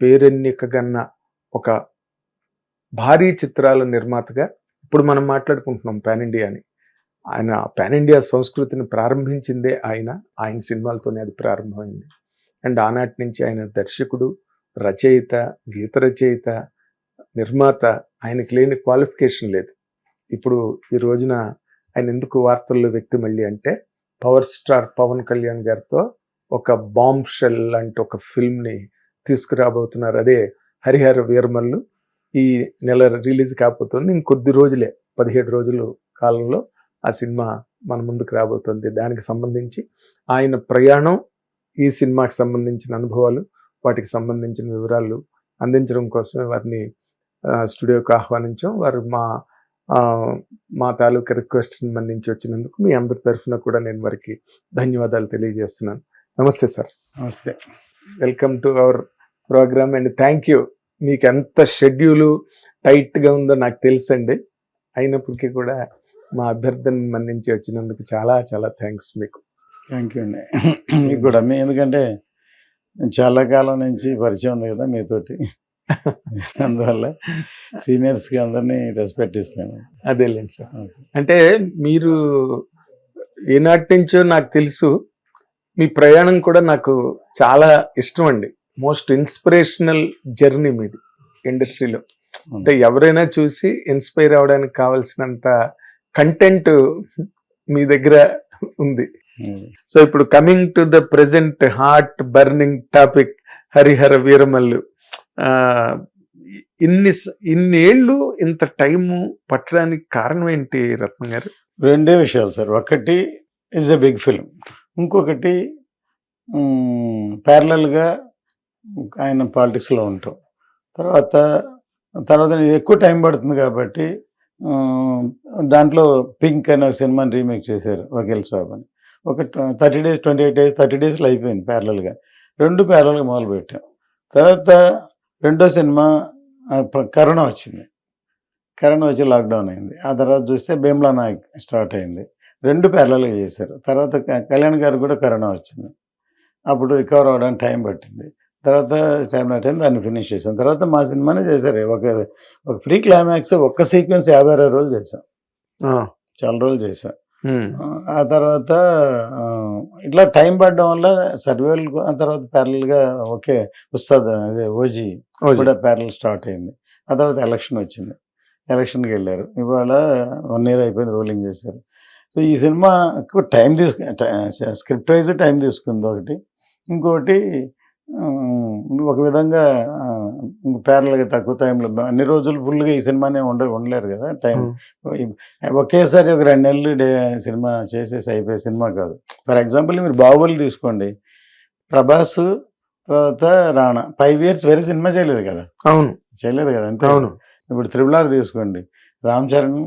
పేరెన్నికగన్న ఒక భారీ చిత్రాల నిర్మాతగా ఇప్పుడు మనం మాట్లాడుకుంటున్నాం పాన్ ఇండియా అని. ఆయన పాన్ ఇండియా సంస్కృతిని ప్రారంభించిందే ఆయన ఆయన సినిమాలతోనే అది ప్రారంభమైంది. అండ్ ఆనాటి నుంచి ఆయన దర్శకుడు రచయిత గీత రచయిత నిర్మాత ఆయనకి లేని క్వాలిఫికేషన్ లేదు. ఇప్పుడు ఈ రోజున ఆయన ఎందుకు వార్తల్లో వ్యక్తి మళ్ళీ అంటే పవర్ స్టార్ పవన్ కళ్యాణ్ గారితో ఒక బాంబ్ షెల్ లాంటి ఒక ఫిల్మ్ని తీసుకురాబోతున్నారు. అదే హరిహర వీరమల్లు ఈ నెల రిలీజ్ కాకపోతుంది. ఇంకొద్ది రోజులే పదిహేడు రోజులు కాలంలో ఆ సినిమా మన ముందుకు రాబోతుంది. దానికి సంబంధించి ఆయన ప్రయాణం ఈ సినిమాకి సంబంధించిన అనుభవాలు వాటికి సంబంధించిన వివరాలు అందించడం కోసమే వారిని స్టూడియోకి ఆహ్వానించాం. వారు మా మా తాలూకా రిక్వెస్ట్ మన్నించి వచ్చినందుకు మీ అందరి తరఫున కూడా నేను వారికి ధన్యవాదాలు తెలియజేస్తున్నాను. నమస్తే సార్. నమస్తే. Welcome to our program and thank you. మీకు ఎంత షెడ్యూలు టైట్గా ఉందో నాకు తెలుసండి. అయినప్పటికీ కూడా మా అభ్యర్థన మన్నించి వచ్చినందుకు చాలా చాలా థ్యాంక్స్ మీకు. థ్యాంక్ యూ అండి. మీకు కూడా మీ ఎందుకంటే చాలా కాలం నుంచి పరిచయం ఉంది కదా మీతోటి. అందువల్ల సీనియర్స్కి అందరినీ రెస్పెక్ట్ ఇస్తాను. అదేలేండి సార్. అంటే మీరు ఏనాటి నుంచో నాకు తెలుసు మీ ప్రయాణం కూడా నాకు చాలా ఇష్టం అండి. మోస్ట్ ఇన్స్పిరేషనల్ జర్నీ మీది ఇండస్ట్రీలో. అంటే ఎవరైనా చూసి ఇన్స్పైర్ అవ్వడానికి కావాల్సినంత కంటెంట్ మీ దగ్గర ఉంది. సో ఇప్పుడు coming to the present heart burning topic Harihara Veeramallu. ఇన్ని ఇన్నేళ్ళు ఇంత టైము పట్టడానికి కారణం ఏంటి రత్న గారు? రెండే విషయాలు సార్. ఒకటి ఈజ్ ఎ బిగ్ ఫిల్మ్ ఇంకొకటి ప్యారలల్గా ఆయన పాలిటిక్స్లో ఉంటాం. తర్వాత తర్వాత ఎక్కువ టైం పడుతుంది కాబట్టి దాంట్లో పింక్ అనే ఒక సినిమాని రీమేక్ చేశారు వకీల్ సాబ్ అని. ఒక thirty days twenty eight days thirty డేస్లో అయిపోయింది ప్యారలల్గా. రెండు ప్యారలల్గా మొదలుపెట్టాం. తర్వాత రెండో సినిమా కరోనా వచ్చింది. కరోనా వచ్చి లాక్డౌన్ అయింది. ఆ తర్వాత చూస్తే భీమ్లా నాయక్ స్టార్ట్ అయింది. రెండు ప్యారలల్గా చేశారు. తర్వాత కళ్యాణ్ గారు కూడా కరోనా వచ్చింది. అప్పుడు రికవర్ అవ్వడానికి టైం పట్టింది. తర్వాత టైం పట్టింది దాన్ని ఫినిష్ చేసాం తర్వాత మా సినిమానే చేశారు. ఒక ఒక ఫ్రీ క్లైమాక్స్ ఒక్క సీక్వెన్స్ యాభై అరవై రోజులు చేసాం ఆ, చాలా రోజులు చేసాం ఉమ్, ఆ తర్వాత ఇట్లా టైం పడడం వల్ల సర్వేలు ఆ తర్వాత ప్యారల్గా ఓకే ఉస్తాద్ అదే ఓజీ. కూడా ప్యారల్ స్టార్ట్ అయింది. ఆ తర్వాత ఎలక్షన్ వచ్చింది. ఎలక్షన్కి వెళ్ళారు. ఇవాళ వన్ ఇయర్ అయిపోయింది రోలింగ్ చేశారు. సో ఈ సినిమా ఎక్కువ టైం తీసుకు స్క్రిప్ట్ వైజ్ టైం తీసుకుంది ఒకటి. ఇంకొకటి ఉమ్, ఒక విధంగా ప్యారల్గా తక్కువ టైంలో అన్ని రోజులు ఫుల్గా ఈ సినిమానే ఉండ ఉండలేరు కదా టైం ఉమ్, ఒకేసారి ఒక రెండు నెలలు డే సినిమా చేసేసి అయిపోయే సినిమా కాదు. ఫర్ ఎగ్జాంపుల్ మీరు బాహుబలి తీసుకోండి. ప్రభాస్ తర్వాత రాణా. ఫైవ్ ఇయర్స్ వేరే సినిమా చేయలేదు కదా? అవును. చేయలేదు కదా అంతే. అవును. ఇప్పుడు త్రిబుల్ ఆర్ తీసుకోండి. రామ్ చరణ్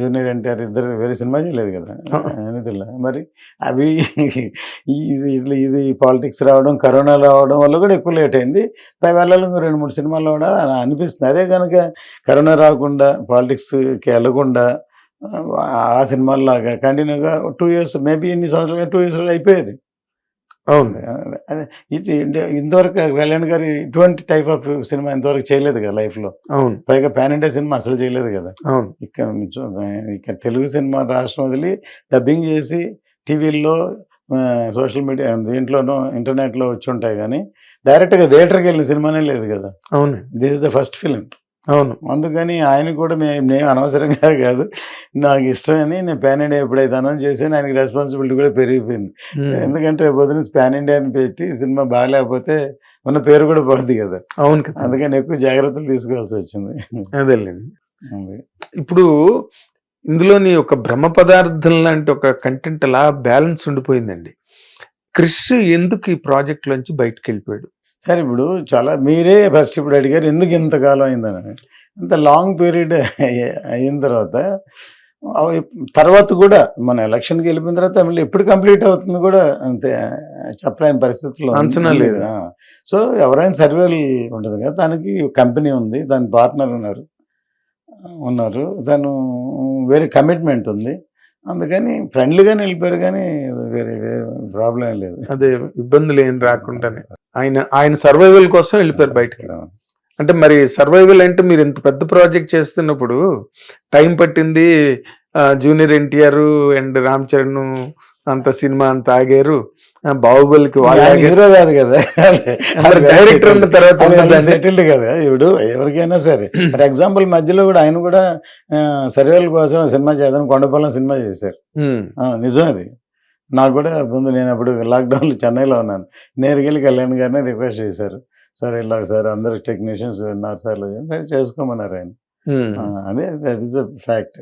జూనియర్ ఎన్టీఆర్ ఇద్దరు వేరే సినిమా చేయలేదు కదా. అనితిల్లా మరి అవి ఇట్లా ఇది పాలిటిక్స్ రావడం కరోనా రావడం వల్ల కూడా ఎక్కువ లేట్ అయింది. పై వెళ్ళాలి రెండు మూడు సినిమాల్లో కూడా అనిపిస్తుంది. అదే కనుక కరోనా రాకుండా పాలిటిక్స్కి వెళ్ళకుండా ఆ సినిమాల్లాగా కంటిన్యూగా టూ ఇయర్స్ మేబీ ఇన్ని సంవత్సరాలు టూ ఇయర్స్ అయిపోయేది. అవును. ఇది ఇంత- ఇంతవరకు కళ్యాణ్ గారు ఇటువంటి టైప్ ఆఫ్ సినిమా ఇంతవరకు చేయలేదు కదా లైఫ్లో అవును. పైగా పాన్ ఇండియా సినిమా అసలు చేయలేదు కదా. అవును. ఇక్కడ ఇక్కడ తెలుగు సినిమా రాష్ట్రం వదిలి డబ్బింగ్ చేసి టీవీల్లో సోషల్ మీడియా దీంట్లోనూ ఇంటర్నెట్లో వచ్చి ఉంటాయి కానీ డైరెక్ట్గా థియేటర్కి వెళ్ళిన సినిమానే లేదు కదా. అవును. This is the first film అవును. అందుకని ఆయన కూడా మేము నేను అనవసరంగా కాదు. నాకు ఇష్టమని నేను పాన్ ఇండియా ఎప్పుడైతే అనౌన్స్ చేసాను ఆయనకి రెస్పాన్సిబిలిటీ కూడా పెరిగిపోయింది. ఎందుకంటే పొద్దున పాన్ ఇండియా అని పెట్టి సినిమా బాగాలేకపోతే ఉన్న పేరు కూడా పోద్ది కదా. అవును కదా. అందుకని ఎక్కువ జాగ్రత్తలు తీసుకోవాల్సి వచ్చింది. అదేలేండి. అది. ఇప్పుడు ఇందులోని ఒక బ్రహ్మ పదార్థం లాంటి ఒక కంటెంట్ అలా బ్యాలెన్స్ ఉండిపోయిందండి. క్రిష్ ఎందుకు ఈ ప్రాజెక్ట్ లోంచి బయటకు వెళ్ళిపోయాడు సరే ఇప్పుడు చాలా మీరే ఫస్ట్ ఇప్పుడు అడిగారు ఎందుకు ఇంతకాలం అయిందని అంత లాంగ్ పీరియడ్ అయిన తర్వాత తర్వాత కూడా మన ఎలక్షన్కి వెళ్ళిపోయిన తర్వాత మళ్ళీ ఎప్పుడు కంప్లీట్ అవుతుంది కూడా అంతే చెప్పలేని పరిస్థితుల్లో. అంచనా లేదు. సో ఎవరైనా సర్వేలు ఉంటుంది కదా దానికి కంపెనీ ఉంది దాని పార్ట్నర్ ఉన్నారు ఉన్నారు తను వేరే కమిట్మెంట్ ఉంది అందుకని ఫ్రెండ్లీగానే వెళ్ళిపోయారు కానీ వేరే ప్రాబ్లం లేదు. అదే ఇబ్బందులు ఏం రాకుండానే. ఆయన ఆయన సర్వైవల్ కోసం వెళ్ళిపోయారు బయటకి. అంటే మరి సర్వైవల్ అంటే మీరు ఇంత పెద్ద ప్రాజెక్ట్ చేస్తున్నప్పుడు టైం పట్టింది జూనియర్ ఎన్టీఆర్ అండ్ రామ్ చరణ్ అంత సినిమా అంత ఆగారు. బాహుబలికి. హీరో కాదు కదా. డైరెక్టర్ ఉన్న తర్వాత. సెటిల్డ్ కదా. ఇప్పుడు ఎవరికైనా సరే. ఫర్ ఎగ్జాంపుల్ మధ్యలో కూడా ఆయన కూడా సర్వేల కోసం సినిమా చేద్దాం కొండపల్లం సినిమా చేశారు. నిజం అది. నాకు కూడా ముందు నేను అప్పుడు లాక్డౌన్లో చెన్నైలో ఉన్నాను. నేరుగా వెళ్ళి కళ్యాణ్ గారిని రిక్వెస్ట్ చేశారు. సార్ ఇలా సార్ అందరు టెక్నీషియన్స్ ఉన్నారు సార్ సరే చేసుకోమన్నారు ఆయన. అదే దట్ ఈస్ అ ఫ్యాక్ట్